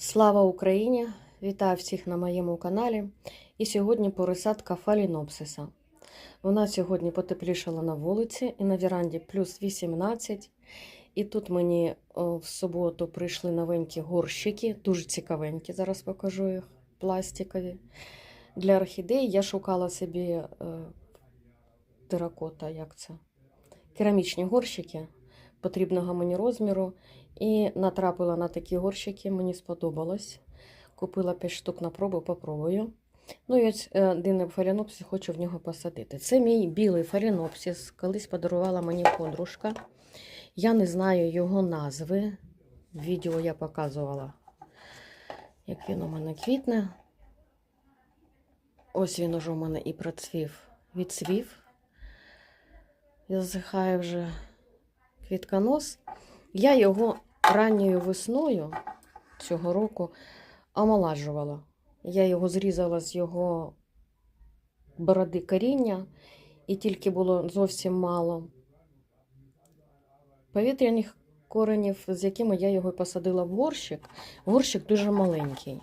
Слава Україні! Вітаю всіх на моєму каналі. І сьогодні пересадка фалінопсиса. Нас сьогодні потеплішало на вулиці і на віранді плюс 18. І тут мені в суботу прийшли новенькі горщики, дуже цікавенькі. Зараз покажу їх, пластикові. Для орхідей я шукала собі е, теракота, як це? Керамічні горщики потрібного мені розміру. І натрапила на такі горщики, мені сподобалось. Купила 5 штук на пробу, попробую. Ну і ось е, один фалінопсис хочу в нього посадити. Це мій білий фалінопсис. Колись подарувала мені подружка. Я не знаю його назви. Відео я показувала, як він у мене квітне. Ось він уже у мене і процвів, відцвів. Я засихаю вже квітконос. Я його ранньою весною цього року омолажувала. Я його зрізала з його бороди коріння, і тільки було зовсім мало повітряних коренів, з якими я його посадила в горщик. Горщик дуже маленький.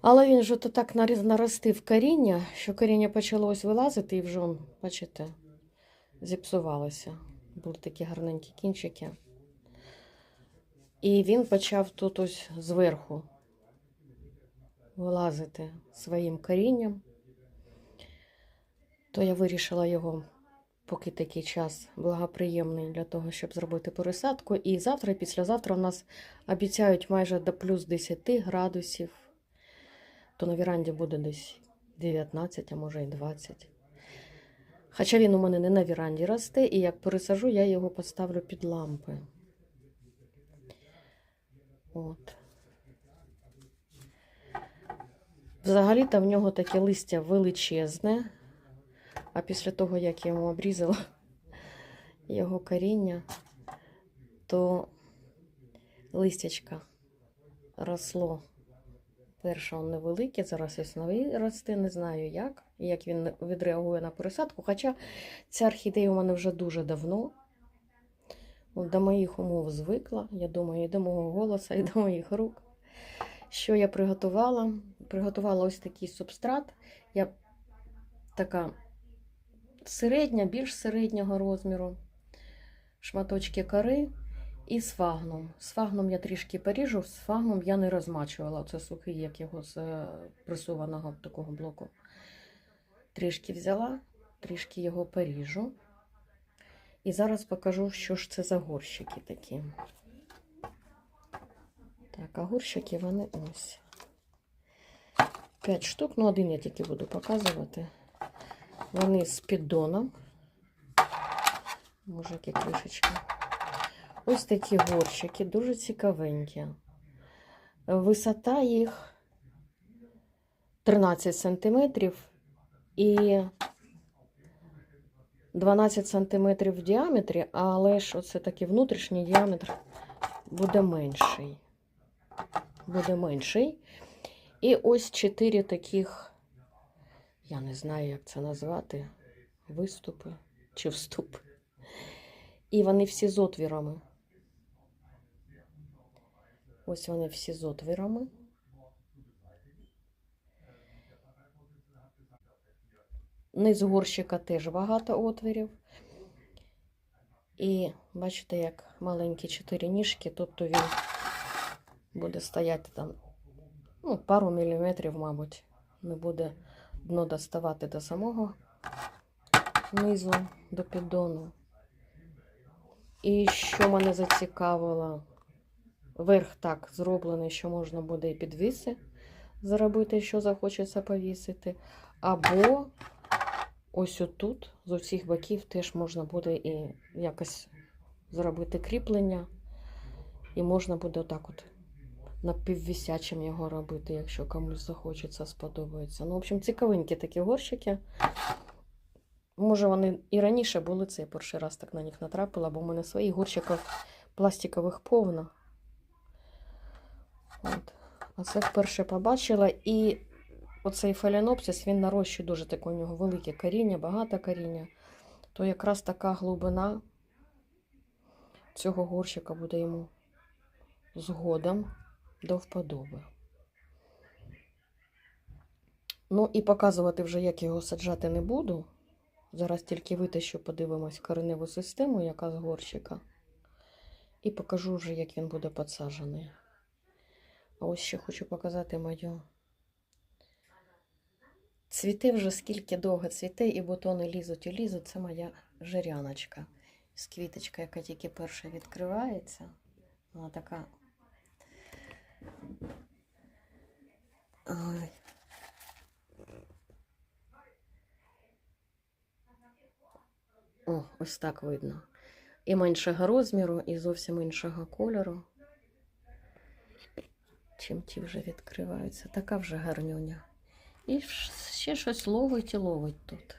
Але він же то так наростив коріння, що коріння почало ось вилазити, і вже, бачите, зіпсувалося. Були такі гарненькі кінчики. І він почав тут ось зверху вилазити своїм корінням. То я вирішила його, поки такий час благоприємний для того, щоб зробити пересадку. І завтра і післязавтра у нас обіцяють майже до плюс 10 градусів. То на віранді буде десь 19, а може і 20. Хоча він у мене не на віранді росте, і як пересажу, я його поставлю під лампи. От. Взагалі-то в нього таке листя величезне, а після того, як я йому обрізала його коріння, то листячка росло. Перше он невелике, зараз ось новий росте, не знаю як, як він відреагує на пересадку. Хоча ця орхідея у мене вже дуже давно. До моїх умов звикла, я думаю, і до мого голосу, і до моїх рук. Що я приготувала? Приготувала ось такий субстрат. Я така середня, більш середнього розміру, шматочки кори і сфагном. Сфагном я трішки поріжу, сфагном я не розмачувала. Це сухий, як його з е, пресованого такого блоку. Трішки взяла, трішки його поріжу. І зараз покажу, що ж це за горщики такі. Так, а горщики вони ось. П'ять штук, ну один я тільки буду показувати. Вони з піддоном. Може, які кришечки. Ось такі горщики, дуже цікавенькі. Висота їх 13 сантиметрів і 12 см в діаметрі, але ж оце такий внутрішній діаметр буде менший. Буде менший. І ось чотири таких, я не знаю, як це назвати, виступи чи вступи. І вони всі з отвірами. Ось вони всі з отвірами. Низ горщика теж багато отворів. І бачите, як маленькі чотири ніжки, тобто він буде стояти там ну, пару міліметрів, мабуть, не буде дно доставати до самого низу, до піддону. І що мене зацікавило, верх так зроблений, що можна буде і підвіси зробити, що захочеться повісити. Або ось отут, з усіх боків, теж можна буде і якось зробити кріплення. І можна буде отак от напіввісячим його робити, якщо комусь захочеться, сподобається. Ну, в общем, цікавенькі такі горщики. Може, вони і раніше були, це я перший раз так на них натрапила, бо в мене своїх горщиків пластикових повно. От. А це вперше побачила. І оцей фалінопсис, він нарощує дуже таке у нього велике коріння, багато коріння. То якраз така глибина цього горщика буде йому згодом до вподоби. Ну і показувати вже, як його саджати не буду. Зараз тільки витащу, подивимось кореневу систему, яка з горщика. І покажу вже, як він буде підсаджений. А ось ще хочу показати мою. Цвіте вже скільки довго цвіте, і бутони лізуть і лізуть. Це моя жиряночка. З квіточка, яка тільки перша відкривається. Вона така. Ой. О, ось так видно. І меншого розміру, і зовсім іншого кольору. Чим ті вже відкриваються. Така вже гарнюня. І ще щось ловить і ловить тут.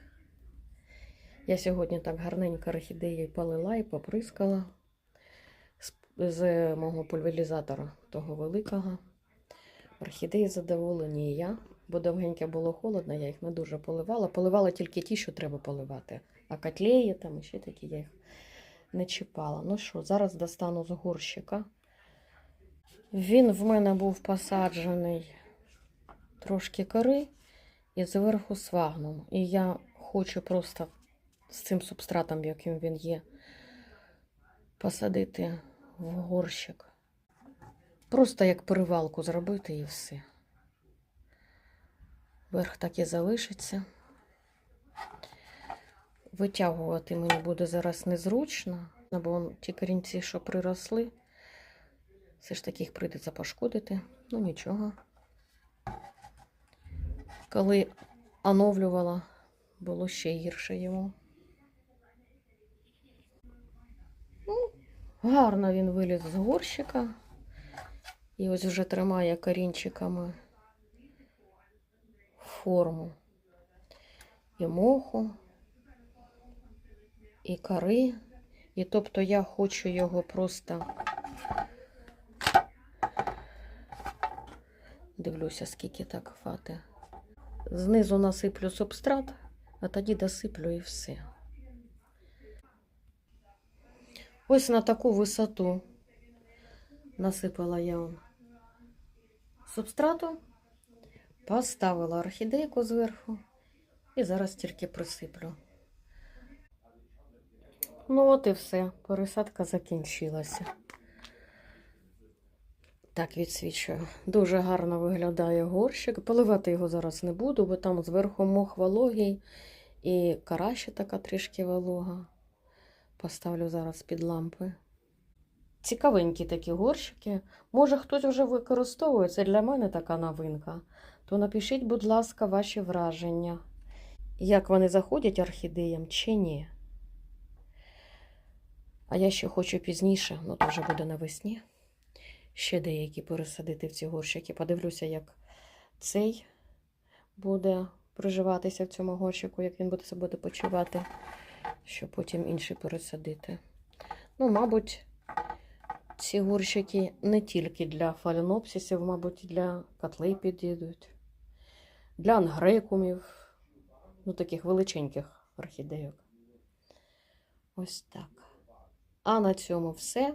Я сьогодні так гарненько орхідеї полила і поприскала з, з мого пульверізатора того великого. Орхідеї задоволені і я, бо довгенько було холодно, я їх не дуже поливала. Поливала тільки ті, що треба поливати. А котлеї там і ще такі я їх не чіпала. Ну що, зараз достану з горщика. Він в мене був посаджений трошки кори і зверху свагном. І я хочу просто з цим субстратом, яким він є, посадити в горщик. Просто як перевалку зробити і все. Верх так і залишиться. Витягувати мені буде зараз незручно, бо ті корінці, що приросли, все ж таки їх прийдеться пошкодити. Ну нічого. Коли оновлювала, було ще гірше йому. Ну, гарно він виліз з горщика. І ось вже тримає корінчиками форму і моху, і кори. І тобто я хочу його просто дивлюся, скільки так хватить. Знизу насиплю субстрат, а тоді досиплю і все. Ось на таку висоту насипала я субстрату, поставила орхідейку зверху і зараз тільки присиплю. Ну, от і все. Пересадка закінчилася. Так, відсвічую. Дуже гарно виглядає горщик. Поливати його зараз не буду, бо там зверху мох вологий і кара ще така трішки волога. Поставлю зараз під лампи. Цікавенькі такі горщики. Може, хтось вже використовує, це для мене така новинка. То напишіть, будь ласка, ваші враження. Як вони заходять орхідеям чи ні. А я ще хочу пізніше, ну то вже буде навесні. Ще деякі пересадити в ці горщики. Подивлюся, як цей буде проживатися в цьому горщику, як він буде себе почувати, щоб потім інший пересадити. Ну, мабуть, ці горщики не тільки для фаленопсисів, мабуть, і для котлей підійдуть, для ангрекумів, ну таких величеньких орхідейок. Ось так. А на цьому все.